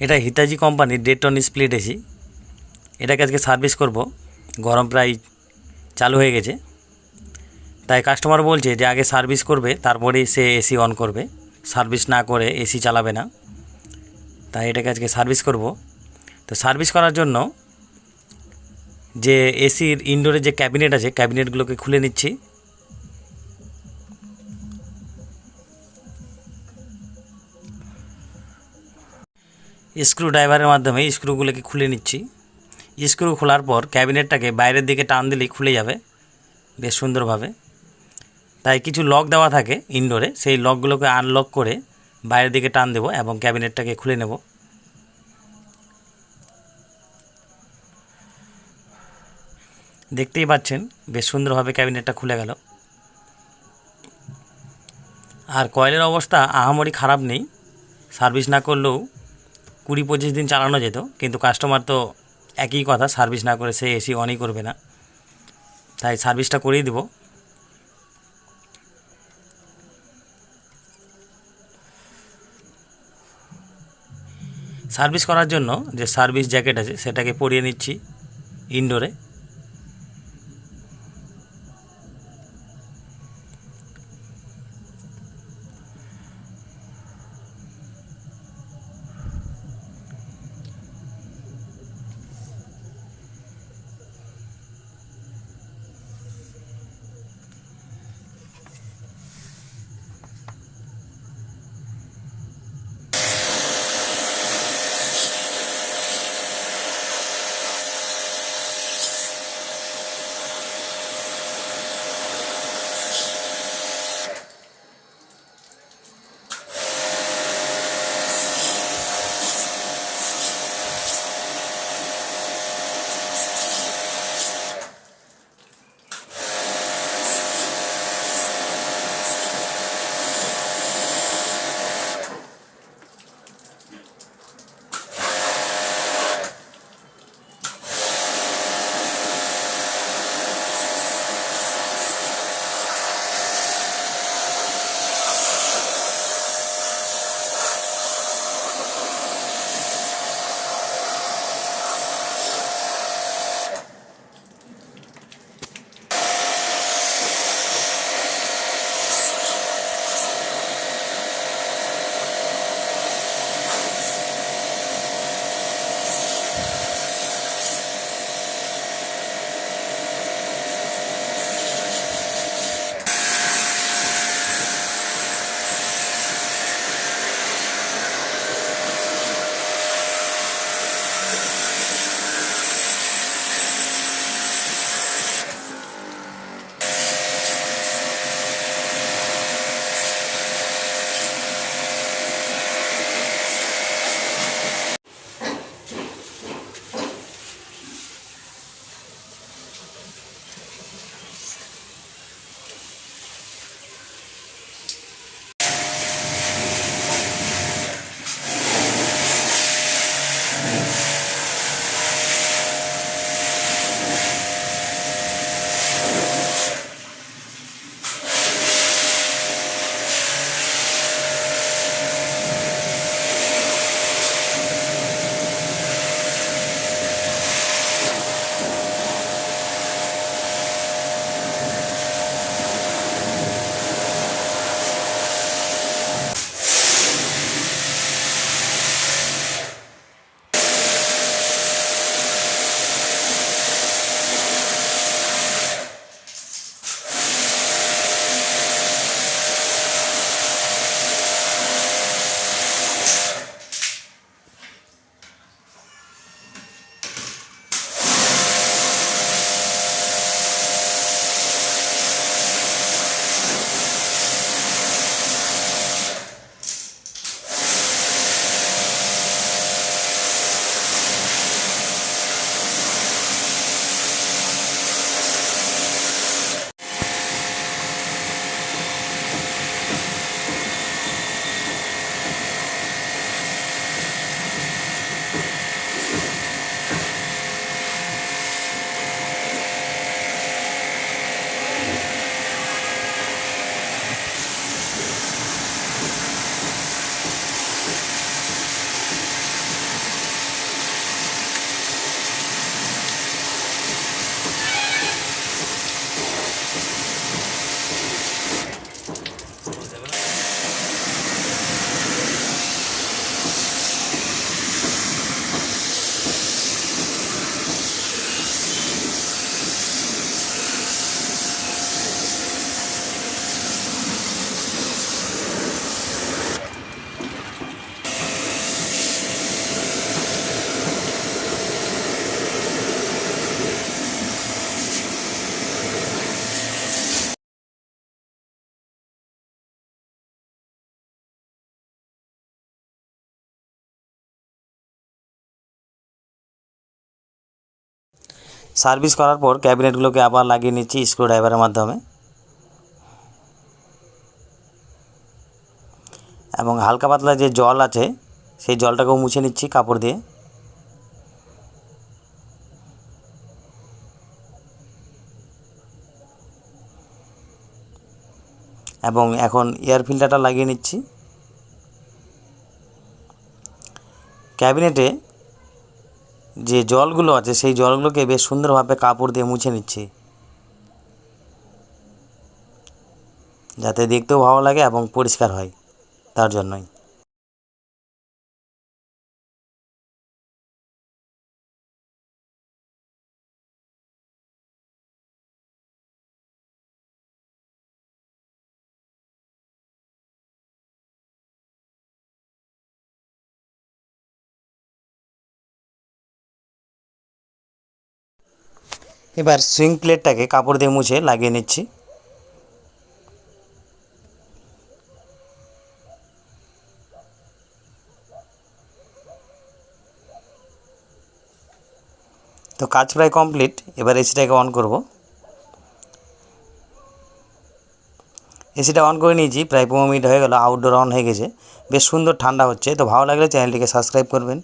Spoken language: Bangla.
এটা হিতাজি কোম্পানির ডেড টন স্প্লিট এসি এটাকে আজকে সার্ভিস করব। গরম প্রায় চালু হয়ে গেছে। তাই কাস্টমার বলছে যে আগে সার্ভিস করবে, তারপরেই সে এসি অন করবে। সার্ভিস না করে এসি চালাবে না। তাই এটাকে আজকে সার্ভিস করব। তো সার্ভিস করার জন্য যে এসির ইনডোরে যে ক্যাবিনেট আছে ক্যাবিনেটগুলোকে খুলে নিচ্ছি। স্ক্রু ড্রাইভারের মাধ্যমে স্ক্রুগুলোকে খুলে নিচ্ছি। স্ক্রু খোলার পর ক্যাবিনেটটাকে বাইরের দিকে টান দিলেই খুলে যাবে, বেশ সুন্দরভাবে। তাই কিছু লক দেওয়া থাকে ইনডোরে সেই লকগুলোকে আনলক করে বাইরের দিকে টান দেবো এবং ক্যাবিনেটটাকে খুলে নেব। দেখতেই পাচ্ছেন, বেশ সুন্দরভাবে ক্যাবিনেটটা খুলে গেল। আর কয়েলের অবস্থা আহামরি খারাপ নেই। সার্ভিস না করলেও কুড়ি পঁচিশ দিন চালানো যেত, কিন্তু কাস্টমার তো একই কথা সার্ভিস না করে সে এসি অনই করবে না। তাই সার্ভিসটা করেই দেব। সার্ভিস করার জন্য যে সার্ভিস জ্যাকেট আছে, সেটাকে পরিয়ে নিচ্ছি ইনডোরে সার্ভিস করার পর ক্যাবিনেটগুলোকে আবার লাগিয়ে নিচ্ছি স্ক্রু ড্রাইভারের মাধ্যমে। এবং হালকা পাতলা যে জল আছে, সেই জলটাকেও মুছে নিচ্ছি কাপড় দিয়ে। এবং এখন এয়ার ফিল্টারটা লাগিয়ে নিচ্ছি। ক্যাবিনেটে যে জলগুলো আছে, সেই জলগুলোকে বেশ সুন্দরভাবে কাপড় দিয়ে মুছে নিচ্ছি। যাতে দেখতেও ভালো লাগে এবং পরিষ্কার হয়, তার জন্যই। এবার সুইং প্লেটটাকে কাপড় দিয়ে মুছে লাগিয়ে নিচ্ছি। তো কাজ প্রায় কমপ্লিট, এবার এসিটাকে অন করব। এসিটা অন করে নিয়েছি, প্রায় পনেরো মিনিট হয়ে গেল আউটডোর অন হয়ে গেছে। বেশ সুন্দর ঠান্ডা হচ্ছে, তো ভালো লাগলে চ্যানেলটিকে সাবস্ক্রাইব করবেন।